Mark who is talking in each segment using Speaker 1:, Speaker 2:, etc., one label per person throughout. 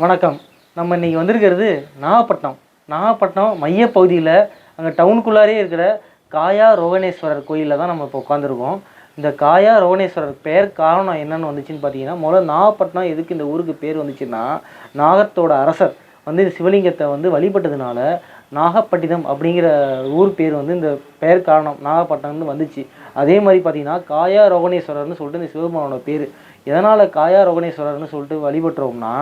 Speaker 1: வணக்கம். நம்ம இன்றைக்கி வந்திருக்கிறது நாகப்பட்டினம். நாகப்பட்டினம் மையப்பகுதியில் அங்கே டவுனுக்குள்ளாரே இருக்கிற காயா ரோகணேஸ்வரர் கோயிலில் தான் நம்ம இப்போ உட்காந்துருக்கோம் இந்த காயா ரோகணேஸ்வரர் பெயர் காரணம் என்னென்னு வந்துச்சுன்னு பார்த்தீங்கன்னா முதல்ல நாகப்பட்டினம் எதுக்கு இந்த ஊருக்கு பேர் வந்துச்சுன்னா நாகத்தோட அரசர் வந்து இந்த சிவலிங்கத்தை வந்து வழிபட்டதுனால நாகப்பட்டினம் அப்படிங்கிற ஊர் பேர் வந்து இந்த பெயர் காரணம் நாகப்பட்டினம்னு வந்துச்சு. அதே மாதிரி பார்த்தீங்கன்னா காயா ரோகணேஸ்வரர்னு சொல்லிட்டு இந்த சிவபெருமானோட பேர். எதனால் காயா ரோகணேஸ்வரர்னு சொல்லிட்டு வழிபட்டுறோம்னா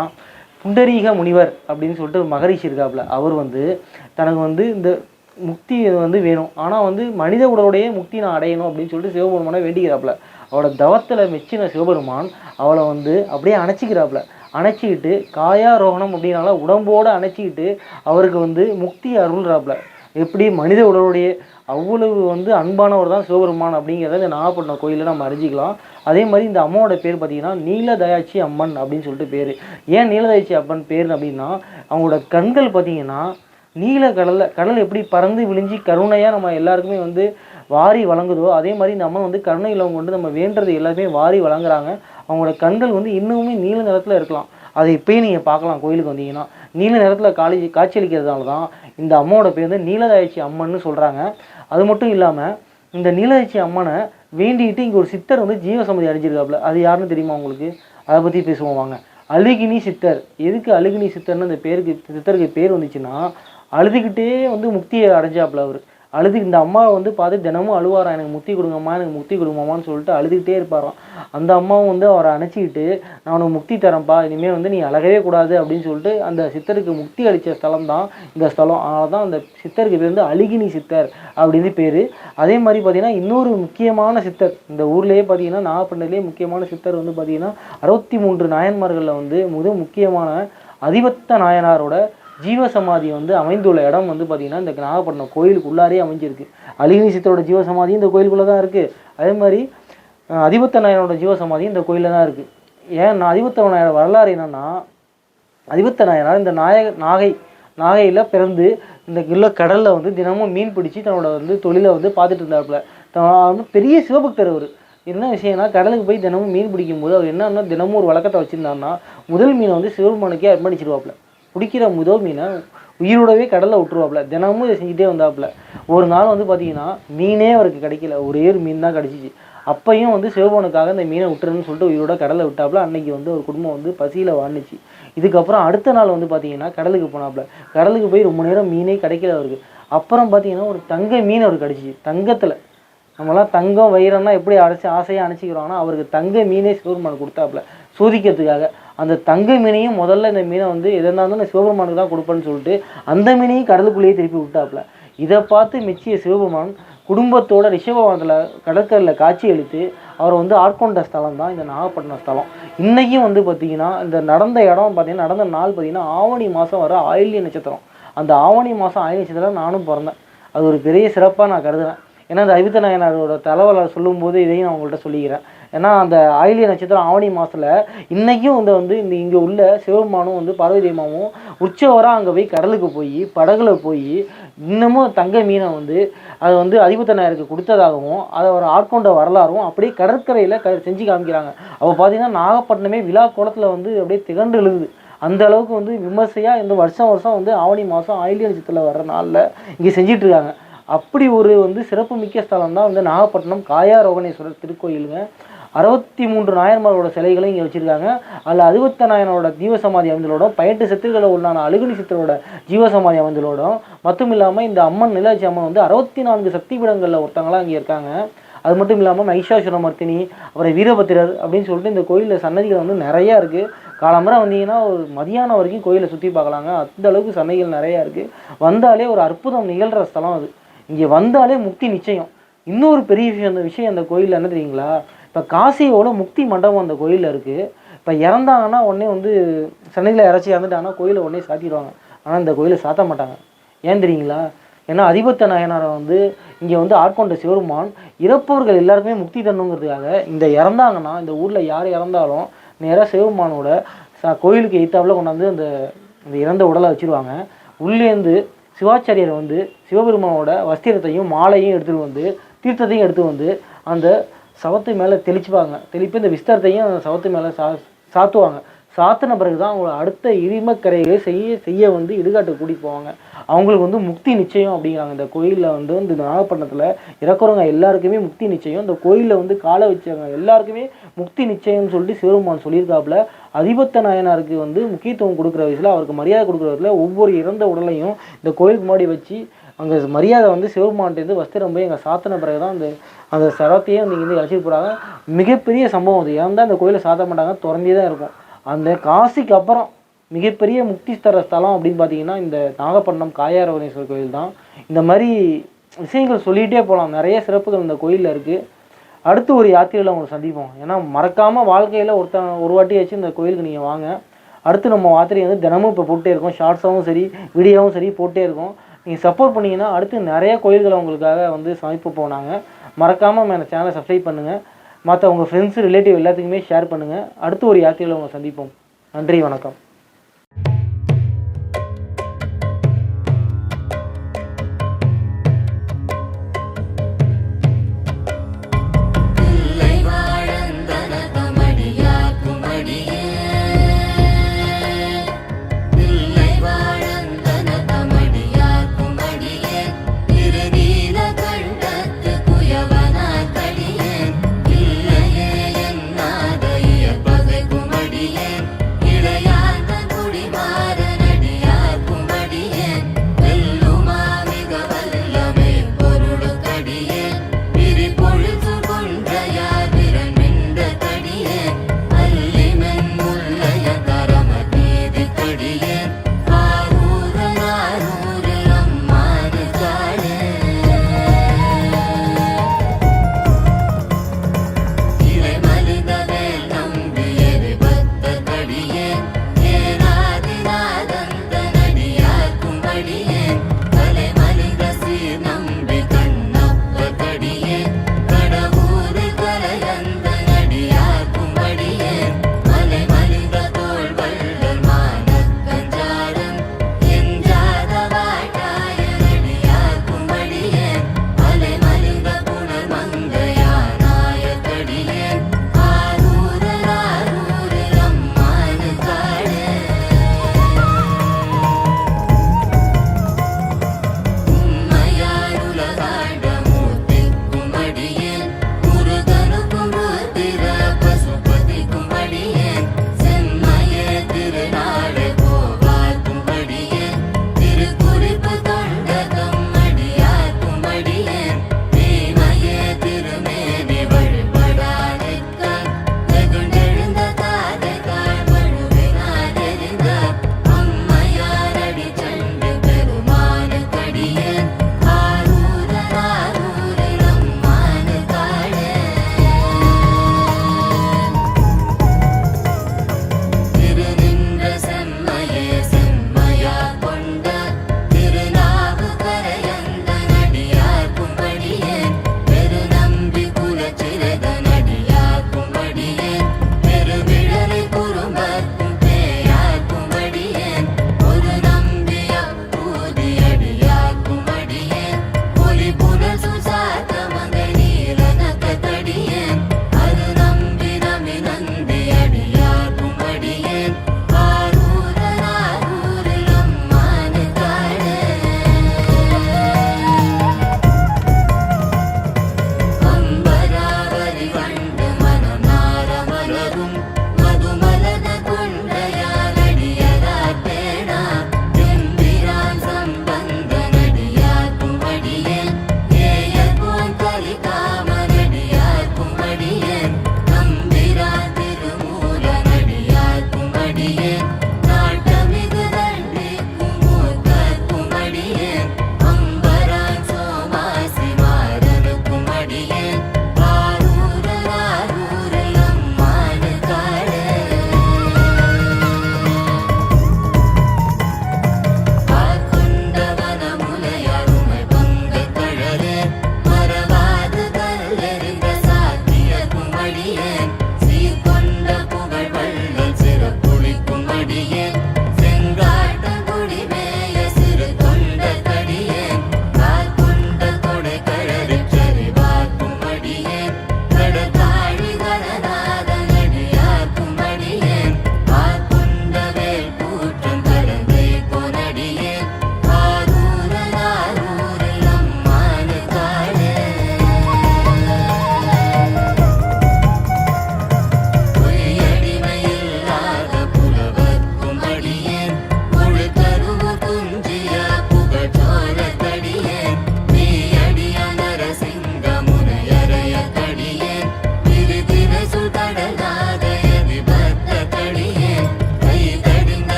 Speaker 1: புண்டரீக முனிவர் அப்படின்னு சொல்லிட்டு ஒரு மகரிஷி இருக்காப்புல அவர் வந்து தனக்கு வந்து இந்த முக்தி வந்து வேணும். ஆனால் வந்து மனித உடலுடைய முக்தி நான் அடையணும் அப்படின்னு சொல்லிட்டு சிவபெருமானை வேண்டிக்கிறாப்புல. அவளோட தவத்தில் மெச்சின சிவபெருமான் அவளை வந்து அப்படியே அணைச்சிக்கிறாப்புல. அணைச்சிக்கிட்டு காயாரோகணம் அப்படின்னால உடம்போடு அணைச்சிக்கிட்டு அவருக்கு வந்து முக்தி அருள்றாப்புல. எப்படி மனித உடலுடைய அவ்வளவு வந்து அன்பானவர் தான் சிவபெருமான் அப்படிங்கிறத இந்த நாகப்பட்டினம் கோயிலில் நம்ம அறிஞ்சிக்கலாம். அதே மாதிரி இந்த அம்மாவோட பேர் பார்த்தீங்கன்னா நீலதயாட்சி அம்மன் அப்படின்னு சொல்லிட்டு பேர். ஏன் நீலதயாட்சி அம்மன் பேர் அப்படின்னா அவங்களோட கண்கள் பார்த்தீங்கன்னா நீல கடலில் கடல் எப்படி பறந்து விழிஞ்சி கருணையாக நம்ம எல்லாருக்குமே வந்து வாரி வழங்குதோ அதே மாதிரி இந்த அம்மன் வந்து கருணையில் அவங்க கொண்டு நம்ம வேண்டது எல்லாருமே வாரி வழங்குறாங்க. அவங்களோட கண்கள் வந்து இன்னுமே நீல நிறத்தில் இருக்கலாம். அதை இப்போயே நீங்கள் பார்க்கலாம் கோயிலுக்கு வந்தீங்கன்னா. நீல நிறத்தில் காலி காட்சியளிக்கிறதுனால தான் இந்த அம்மாவோட பேர் வந்து நீலதாய்ச்சி அம்மன்னு சொல்கிறாங்க அது மட்டும் இல்லாமல் இந்த நீலதாய்ச்சி அம்மனை வேண்டிகிட்டு இங்கே ஒரு சித்தர் வந்து ஜீவசமதி அடைஞ்சிருக்காப்புல. அது யாருன்னு தெரியுமா உங்களுக்கு? அதை பற்றி பேசுவோம் வாங்க. அழுகினி சித்தர். எதுக்கு அழுகினி சித்தர்னு அந்த பேருக்கு சித்தருக்கு பேர் வந்துச்சுன்னா அழுதுகிட்டே வந்து முக்தியை அடைஞ்சாப்புல அவர். அழுது இந்த அம்மாவை வந்து பார்த்து தினமும் அழுவாராம். எனக்கு முத்தி கொடுங்கம்மா எனக்கு முத்தி கொடுங்கம்மான்னு சொல்லிட்டு அழுதுகிட்டே இருப்பாராம். அந்த அம்மாவும் வந்து அவரை அணைச்சிக்கிட்டு நான் உனக்கு முக்தி தரேன்ப்பா இனிமேல் வந்து நீ அழகவே கூடாது அப்படின்னு சொல்லிட்டு அந்த சித்தருக்கு முக்தி அளித்த ஸ்தலம் தான் இந்த ஸ்தலம். அதனால தான் அந்த சித்தருக்கு பேர் வந்து அழுகினி சித்தர் அப்படின்னு பேர். அதே மாதிரி பார்த்தீங்கன்னா இன்னொரு முக்கியமான சித்தர் இந்த ஊர்லேயே பார்த்தீங்கன்னா நாகப்பட்டினத்துலேயே முக்கியமான சித்தர் வந்து பார்த்தீங்கன்னா அறுபத்தி மூன்று நாயன்மார்களில் வந்து மிக முக்கியமான அதிபத்த நாயனாரோட ஜீவசமாதி வந்து அமைந்துள்ள இடம் வந்து பார்த்திங்கன்னா இந்த நாகப்பட்டினம் கோயிலுக்கு உள்ளாரே அமைஞ்சிருக்கு. அழிகினி சித்தரோட ஜீவசமாதி இந்த கோயிலுக்குள்ளே தான் இருக்குது அதே மாதிரி அதிபத்த நாயனோட ஜீவசமாதி இந்த கோயிலில் தான் இருக்குது ஏன் அதிபத்த நாயனோட வரலாறு என்னென்னா அதிபத்த நாயனார் இந்த நாயக நாகை நாகையில் பிறந்து இந்த உள்ள கடலில் வந்து தினமும் மீன் பிடிச்சி தன்னோட வந்து தொழிலை வந்து பார்த்துட்டு இருந்தாப்புல. வந்து பெரிய சிவபக்தர் அவர். என்ன விஷயம்னா கடலுக்கு போய் தினமும் மீன் பிடிக்கும்போது அவர் என்னன்னா தினமும் ஒரு வழக்கத்தை வச்சுருந்தாருன்னா முதல் மீனை வந்து சிவபெருமானுக்கே அர்ப்பணிச்சிருவாப்புல. பிடிக்கிற முதல் மீனை உயிரோடவே கடலில் விட்டுருவாப்புல தினமும் இதை செஞ்சுட்டே வந்தாப்புல ஒரு நாள் வந்து பார்த்தீங்கன்னா மீனே அவருக்கு கிடைக்கல. ஒரே ஒரு மீன் தான் கிடச்சிச்சு. அப்பையும் வந்து சிவபவனுக்காக இந்த மீனை விட்டுருன்னு சொல்லிட்டு உயிரோட கடலை விட்டாப்புல அன்னைக்கு வந்து ஒரு குடும்பம் வந்து பசியில் வாழ்ந்துச்சு. இதுக்கப்புறம் அடுத்த நாள் வந்து பார்த்தீங்கன்னா கடலுக்கு போனாப்புல கடலுக்கு போய் ரொம்ப நேரம் மீனே கிடைக்கல அவருக்கு. அப்புறம் பார்த்தீங்கன்னா ஒரு தங்க மீன் அவருக்கு கிடச்சிச்சு. தங்கத்தில். நம்மலாம் தங்கம் வைரம்னா எப்படி அடைச்சி ஆசையாக அணைச்சிக்கிறோம்னா அவருக்கு தங்க மீனே சிவபெருமான் கொடுத்தாப்புல சோதிக்கிறதுக்காக. அந்த தங்க மீனையும் முதல்ல இந்த மீனை வந்து எதனா இருந்தாலும் நான் சிவபெருமானுக்கு தான் கொடுப்பேன்னு சொல்லிட்டு அந்த மீனையும் கடலுக்குள்ளேயே திருப்பி விட்டாப்புல. இதை பார்த்து மிச்சிய சிவபெருமான் குடும்பத்தோட ரிஷபவானத்தில் கடற்கரையில் காட்சி அளித்து அவரை வந்து ஆட்கொண்ட ஸ்தலம் தான் இந்த நாகப்பட்டினம் ஸ்தலம். இன்றைக்கும் வந்து பார்த்திங்கன்னா இந்த நடந்த இடம் பார்த்திங்கன்னா நடந்த நாள் பார்த்தீங்கன்னா ஆவணி மாதம் வர ஆயில்ய நட்சத்திரம். அந்த ஆவணி மாதம் ஆயில்ய நட்சத்திரம் நானும் பிறந்தேன். அது ஒரு பெரிய சிறப்பாக நான் கருதுகிறேன் ஏன்னா அந்த அபித்த நாயனாரோட தலைவலார் சொல்லும்போது இதையும் நான் உங்கள்கிட்ட சொல்லிக்கிறேன். ஏன்னா அந்த ஆயிலிய நட்சத்திரம் ஆவணி மாதத்தில் இன்றைக்கும் இந்த வந்து இந்த இங்கே உள்ள சிவபெருமானும் வந்து பார்வதி தெய்வமும் உற்சவராக அங்கே போய் கடலுக்கு போய் படகுல போய் இன்னமும் தங்க மீனை வந்து அதை வந்து அதிபத்த நாயருக்கு கொடுத்ததாகவும் அதை ஒரு ஆட்கொண்ட வரலாறும் அப்படியே கடற்கரையில் க செஞ்சு காமிக்கிறாங்க. அப்போ பார்த்தீங்கன்னா நாகப்பட்டினமே விழா கோலத்தில் வந்து அப்படியே திகண்டு எழுது அந்த அளவுக்கு வந்து விமர்சையாக இந்த வருஷம் வருஷம் வந்து ஆவணி மாதம் ஆயிலிய நட்சத்திரத்தில் வர்ற நாளில் இங்கே செஞ்சிட்டு இருக்காங்க. அப்படி ஒரு வந்து சிறப்புமிக்க ஸ்தலம் தான் வந்து நாகப்பட்டினம் காயா ரோகணேஸ்வரர் திருக்கோயிலுங்க. அறுபத்தி மூன்று நாயன்மாரோட சிலைகளும் இங்கே வச்சுருக்காங்க. அதில் அறுபத்த நாயனோட ஜீவசமாதி அமைந்தலோடும் பயிட்டு சித்திரங்களில் உள்ளான அழுகுனி சித்திரோட ஜீவசமாதி அமைந்தலோடும் மட்டும் இல்லாமல் இந்த அம்மன் நிலாச்சி அம்மன் வந்து அறுபத்தி நான்கு சக்தி பீடங்களில் ஒருத்தங்களாம் இங்கே இருக்காங்க. அது மட்டும் இல்லாமல் மைஷாசுரமர்த்தினி அப்புறம் வீரபத்திரர் அப்படின்னு சொல்லிட்டு இந்த கோயிலில் சன்னதிகள் வந்து நிறையா இருக்குது காலம்பரை வந்தீங்கன்னா ஒரு மதியானம் வரைக்கும் கோயிலை சுற்றி பார்க்கலாங்க. அந்த அளவுக்கு சன்னதிகள் நிறையா இருக்குது வந்தாலே ஒரு அற்புதம் நிகழ்கிற ஸ்தலம் அது. இங்கே வந்தாலே முக்தி நிச்சயம். இன்னொரு பெரிய விஷயம் அந்த விஷயம் அந்த கோயிலில் என்ன தெரியுங்களா? இப்போ காசியோட முக்தி மண்டபம் அந்த கோயிலில் இருக்குது இப்போ இறந்தாங்கன்னா உடனே வந்து சென்னையில் இறச்சி இறந்துட்டாங்கன்னா கோயிலை உடனே சாத்திடுவாங்க. ஆனால் இந்த கோயிலை சாத்த மாட்டாங்க. ஏன் தெரியுங்களா? ஏன்னா அதிபத்த நாயனாரை வந்து இங்கே வந்து ஆட்கொண்ட சிவருமான் இறப்பவர்கள் எல்லாருக்குமே முக்தி தரணுங்கிறதுக்காக இந்த இறந்தாங்கன்னா இந்த ஊரில் யார் இறந்தாலும் நேராக சிவபெருமானோட ச கோயிலுக்கு எய்த்தாப்புல கொண்டாந்து அந்த அந்த இறந்த உடலை வச்சுருவாங்க. உள்ளேருந்து சிவாச்சாரியர் வந்து சிவபெருமானோட வஸ்திரத்தையும் மாலையும் எடுத்துகிட்டு வந்து தீர்த்தத்தையும் எடுத்து வந்து அந்த சவத்து மேலே தெளிச்சுப்பாங்க. தெளிப்பு இந்த விஸ்தாரத்தையும் சவத்து மேலே சா சாத்துவாங்க. சாத்தின பிறகு தான் அவங்கள அடுத்த இரிமக்கரைகளை செய்ய செய்ய வந்து இடுகாட்டு கூட்டிட்டு போவாங்க. அவங்களுக்கு வந்து முக்தி நிச்சயம் அப்படிங்கிறாங்க. இந்த கோயிலில் வந்து இந்த நாகப்பட்டினத்தில் இறக்குறவங்க எல்லாருக்குமே முக்தி நிச்சயம். இந்த கோயிலில் வந்து காலை வச்சவங்க எல்லாருக்குமே முக்தி நிச்சயம்னு சொல்லிட்டு சிவருமான் சொல்லியிருக்காப்புல. அதிபத்த நாயனாருக்கு வந்து முக்கியத்துவம் கொடுக்குற வயசில் அவருக்கு மரியாதை கொடுக்குற வயசில் ஒவ்வொரு இறந்த உடலையும் இந்த கோயிலுக்கு முன்னாடி வச்சு அங்கே மரியாதை வந்து சிவபெருமான்ட்டேருந்து வஸ்திரம் போய் எங்கள் சாத்தின பிறகு தான் அந்த அந்த சரத்தையே வந்து இங்கேருந்து அழைச்சிட்டு போகிறாங்க மிகப்பெரிய சம்பவம் அது. ஏன் அந்த கோயிலை சாத்த மாட்டாங்க திறந்தே தான் இருக்கும். அந்த காசிக்கு அப்புறம் மிகப்பெரிய முக்தி தர ஸ்தலம் அப்படின்னு பார்த்தீங்கன்னா இந்த நாகப்பட்டினம் காயாரவனேஸ்வர் கோயில் தான். இந்த மாதிரி விஷயங்கள் சொல்லிகிட்டே போகலாம். நிறைய சிறப்புகள் இந்த கோயிலில் இருக்குது அடுத்து ஒரு யாத்திரையில் உங்களை சந்திப்போம். ஏன்னா மறக்காமல் வாழ்க்கையில் ஒருத்த ஒரு வாட்டியாச்சும் இந்த கோயிலுக்கு நீங்கள் வாங்க. அடுத்து நம்ம யாத்திரை வந்து தினமும் இப்போ போட்டே இருக்கோம். ஷார்ட்ஸாகவும் சரி வீடியோவும் சரி போட்டே இருக்கோம். நீங்கள் சப்போர்ட் பண்ணீங்கன்னா அடுத்து நிறைய கோயில்களை உங்களுக்காக வந்து சமைப்பு போனாங்க. மறக்காமல் நம்ம சேனலை சப்ஸ்கிரைப் பண்ணுங்கள் மற்ற உங்கள் ஃப்ரெண்ட்ஸு ரிலேட்டிவ் எல்லாத்துக்குமே ஷேர் பண்ணுங்கள் அடுத்து ஒரு யாத்திரையில் உங்களை சந்திப்போம். நன்றி வணக்கம்.
Speaker 2: இல்லையே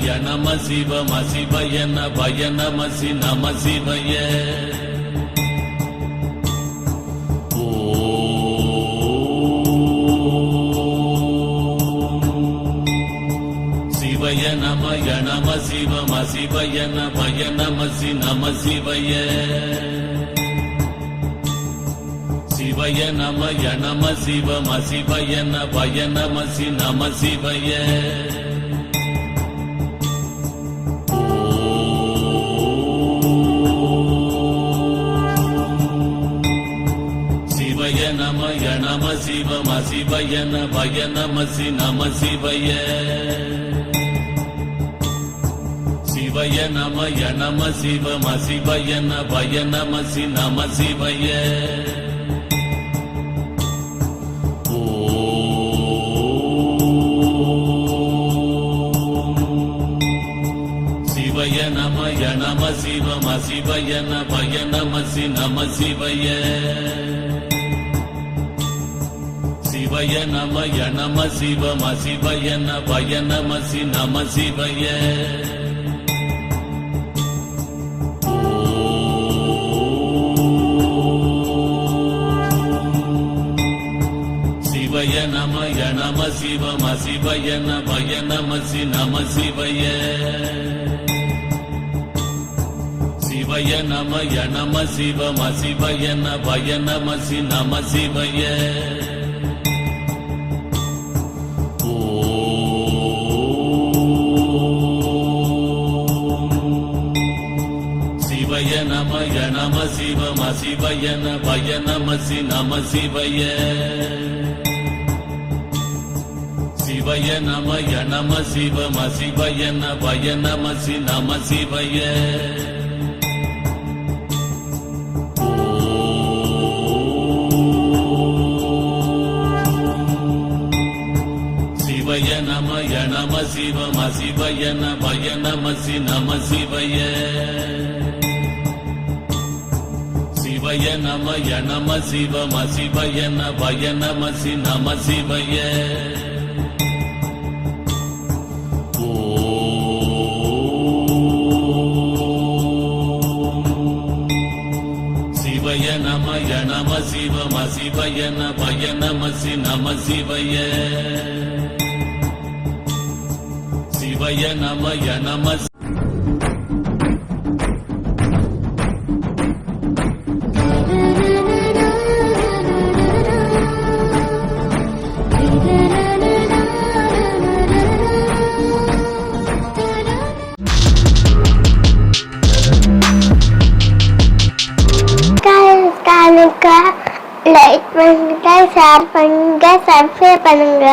Speaker 3: நமய நம சிவம் அசிவய நபய நமசி நம சிவய. சிவய நமய நம சிவம் அசிவய நபய நமசி நம சிவய. சிவய நமய நம சிவம் அசிவய நபய நமசி நம சிவய. சிவய அசிவய நமசி நம சிவய. சிவய நமய நம சிவம் அசிவய நபய நமசி நம சிவய. சிவய நமய நம சிவம் அசிவய நபய நமசி நம சிவய. சிவய நமய நம சிவ அசிவய நபய நமசி நம சிவய. சிவய நமய நம சிவ அசிவய நபய நமசி நம சிவய. சிவய நமய நம சிவ அசிவய நபய நமசி நம சிவய சிவய. சிவய அசிவய நமசி நம சிவய. சிவய நமய நம சிவம் அசிவய நய நமசி நம சிவய. சிவய நமய நம சிவம் அசிவய நய நமசி நம சிவய. சிவய நமய நம சிவம் அசிவய நபய நமசி நம சிவய. சிவய நமய நம சிவம் அசிவய நபய நமசி நம சிவய. சிவய நமய நம
Speaker 4: பண்ணுங்க சப்ஸ்கிரைப் பண்ணுங்க.